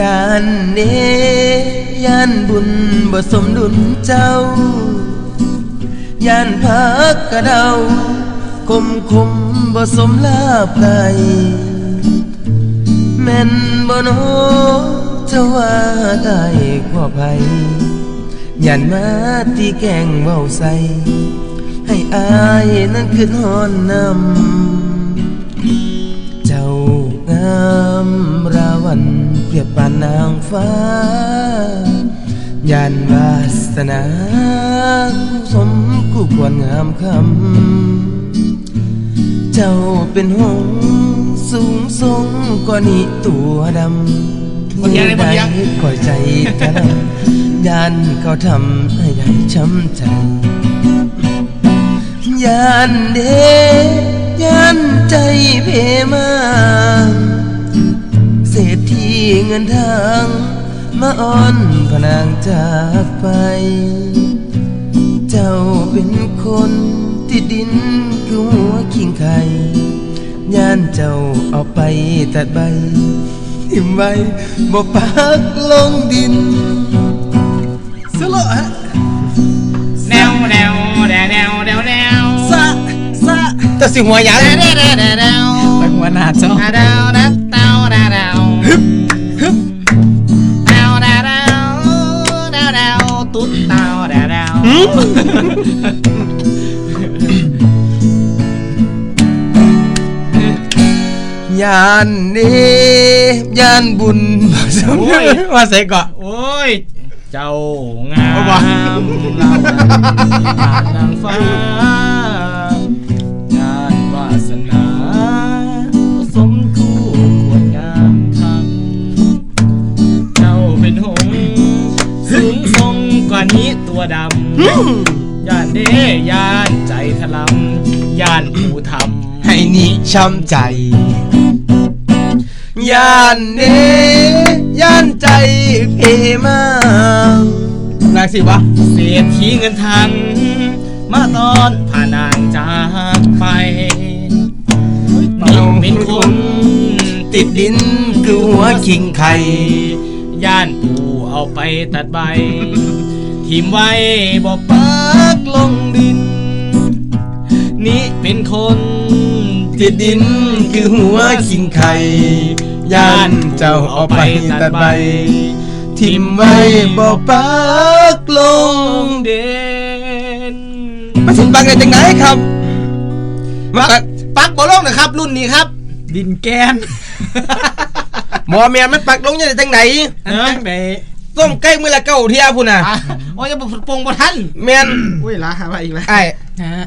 ยานเนยานบุญบ่สมดุลเจ้ายานพักกระเดาคมคมบ่สมลาบไกแม่นบ่โนเจ้าว่าได้ขอภัยยันมาตีแกงเว้าใส่ให้อายนั้นขึ้นหอนนำเจ้างามราวัน เปรียบปานนางฟ้า ยานวาสนาคู่สมคู่ควรงามคำ เจ้าเป็นหงส์สูงทรงกว่านี้ตัวดำบ่เถียงเลยบ่เถียงได้คอยใจกะดำยานเขาทำให้ได้ช้ำใจยานเดยานใจเพมา เงินทางมาอ้อนพนางจากไป เจ้าเป็นคนติดดินคือหัวขิงไข่ย่านเจ้าเอาไปตัดใบทิ่มไว้บ่ปักลงดินสโลฮะแนวแนวแนวแนวแนวแนวซะซะแต่สิหัวหยังแนวแนวแนวแนวแนวไปหัวหน้าเจ้าแนวแนว ยานนี้ยานบุญบ่สมดุลว่าใส่เกาะโอ้ย เจ้างาเอาวะมเรานางฟ้า กว่านี้ตัวดำย่านเด้ย่านใจถลำย่านผู้ทำให้นี่ช้ำใจยานนี้ยานใจเพมานางสิวะเศรษฐีเงินทัน มาตอนผ่านางจากไปนี่เป็นคนติดดินคือหัวคิงไข่ย่านปู่เอาไปตัดใบ ทิมไว้บอกปักลงดิน นี่เป็นคนติดดินคือหัวคิงไข่ย่านเจ้าเอาไปตัดใบ ทิมไว้บอกปักลงเด่นมาสิปักได้จังไหนครับ มาปักปักบ่ลงนะครับ รุ่นนี้ครับ ดินแกนหมอแม่มันปักลงยังไงจังไหนอันจังได ต้มไก่มือละเก้าเทียพุ่นน่ะอะโอ้ยจะบ่ปงบ่ทันแม่นอุ้ยลาหามาอีกแล้ว ไอ้ฮะ